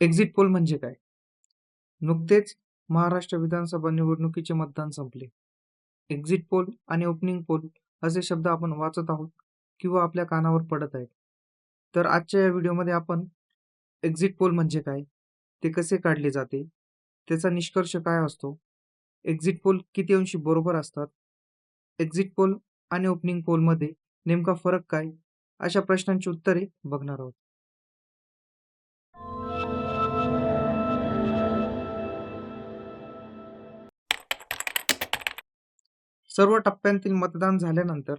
Exit poll म्हणजे काय? नुकतेच महाराष्ट्र विधानसभा निवडणुकीचे मतदान संपले. एक्झिट पोल आणि ओपनिंग पोल असे शब्द आपण वाचत आहोत किंवा आपल्या कानावर पडत आहेत. तर आजच्या या व्हिडिओमध्ये आपण एक्झिट पोल म्हणजे काय? ते कसे काढले जाते? त्याचा निष्कर्ष काय असतो? एक्झिट पोल किती अंशी बरोबर असतात? एक्झिट पोल आणि ओपनिंग पोलमध्ये नेमका फरक काय? अशा प्रश्नांची उत्तरे बघणार आहोत. सर्व टप्प्यांतील मतदान झाल्यानंतर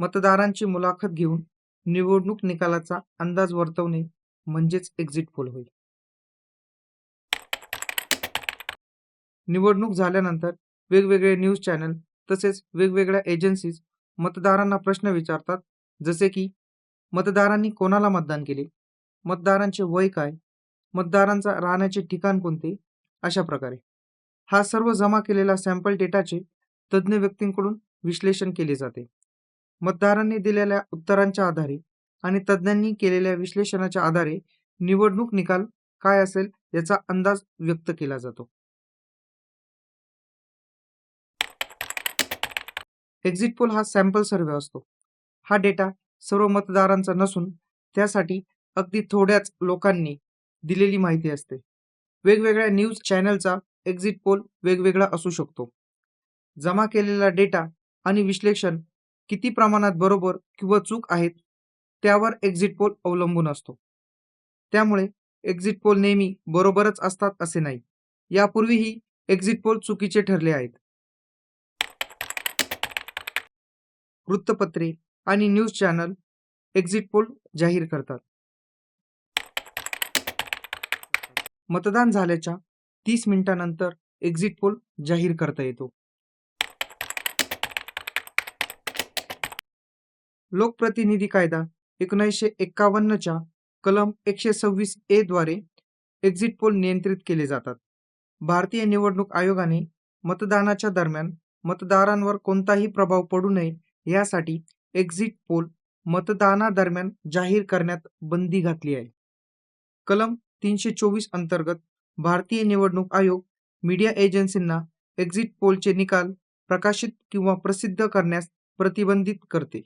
मतदारांची मुलाखत घेऊन निवडणूक निकालाचा अंदाज वर्तवणे म्हणजेच एक्झिट पोल होईल निवडणूक झाल्यानंतर वेगवेगळे न्यूज चॅनल तसेच वेगवेगळ्या एजन्सीज मतदारांना प्रश्न विचारतात जसे की मतदारांनी कोणाला मतदान केले? मतदारांचे वय काय? मतदारांचा राहण्याचे ठिकाण कोणते? अशा प्रकारे. हा सर्व जमा केलेला सॅम्पल डेटाचे तज्ज्ञ व्यक्तींकडून विश्लेषण केले जाते. मतदारांनी दिलेल्या उत्तरांच्या आधारे आणि तज्ज्ञांनी केलेल्या विश्लेषणाच्या आधारे निवडणूक निकाल काय असेल याचा अंदाज व्यक्त केला जातो. एक्झिट पोल हा सॅम्पल सर्वे असतो. हा डेटा सर्व मतदारांचा नसून त्यासाठी अगदी थोड्याच लोकांनी दिलेली माहिती असते. वेगवेगळ्या न्यूज चॅनलचा एक्झिट पोल वेगवेगळा असू शकतो. जमा केलेला डेटा आणि विश्लेषण किती प्रमाणात बरोबर किंवा चूक आहेत त्यावर एक्झिट पोल अवलंबून असतो. त्यामुळे एक्झिट पोल नेहमी बरोबरच असतात असे नाही. यापूर्वीही एक्झिट पोल चुकीचे ठरले आहेत. वृत्तपत्रे आणि न्यूज चॅनल एक्झिट पोल जाहीर करतात. मतदान झाल्याच्या तीस मिनिटांनंतर एक्झिट पोल जाहीर करता येतो. लोकप्रतिनिधी कायदा एकोणीसशे एक्कावन्नच्या कलम एकशे सव्वीस ए द्वारे एक्झिट पोल नियंत्रित केले जातात. भारतीय निवडणूक आयोगाने मतदानाच्या दरम्यान मतदारांवर कोणताही प्रभाव पडू नये यासाठी एक्झिट पोल मतदानादरम्यान जाहीर करण्यात बंदी घातली आहे. कलम तीनशे चोवीस अंतर्गत भारतीय निवडणूक आयोग मीडिया एजन्सींना एक्झिट पोलचे निकाल प्रकाशित किंवा प्रसिद्ध करण्यास प्रतिबंधित करते.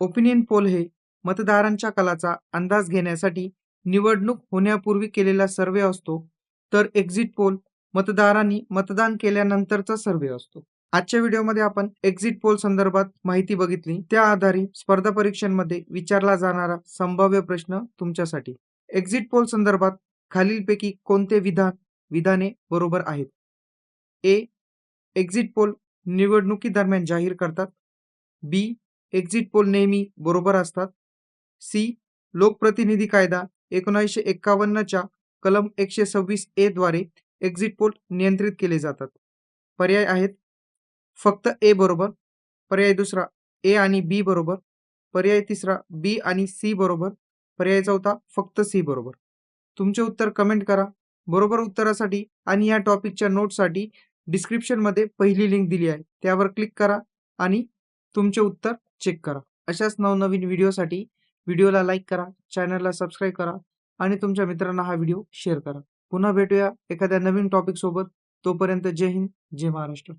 ओपिनियन पोल हे मतदारांच्या कलाचा अंदाज घेण्यासाठी निवडणूक होण्यापूर्वी केलेला सर्वे असतो तर एक्झिट पोल मतदारांनी मतदान केल्यानंतरचा सर्वे असतो. आजच्या व्हिडिओमध्ये आपण एक्झिट पोल संदर्भात माहिती बघितली. त्या आधारे स्पर्धा परीक्षांमध्ये विचारला जाणारा संभाव्य प्रश्न तुमच्यासाठी. एक्झिट पोल संदर्भात खालीलपैकी कोणते विधान विधाने बरोबर आहेत? ए. एक्झिट पोल निवडणुकीदरम्यान जाहीर करतात. बी. एक्झिट पोल नेहमी बरोबर असतात. सी. लोकप्रतिनिधी कायदा एकोणीसशे एक्कावन्नच्या कलम एकशे सव्वीस ए द्वारे एक्झिट पोल नियंत्रित केले जातात. पर्याय आहेत फक्त ए बरोबर, पर्याय दुसरा ए आणि बी बरोबर, पर्याय तिसरा बी आणि सी बरोबर, पर्याय चौथा फक्त सी बरोबर. तुमचे उत्तर कमेंट करा. बरोबर उत्तरासाठी आणि या टॉपिकच्या नोटसाठी डिस्क्रिप्शनमध्ये पहिली लिंक दिली आहे. त्यावर क्लिक करा आणि तुमचे उत्तर चेक करा. अशाच नवनवीन व्हिडिओसाठी व्हिडिओला लाईक करा, चॅनलला सबस्क्राईब करा आणि तुमच्या मित्रांना हा व्हिडिओ शेअर करा. पुन्हा भेटूया एखाद्या नवीन टॉपिक सोबत. तोपर्यंत जय हिंद, जय महाराष्ट्र.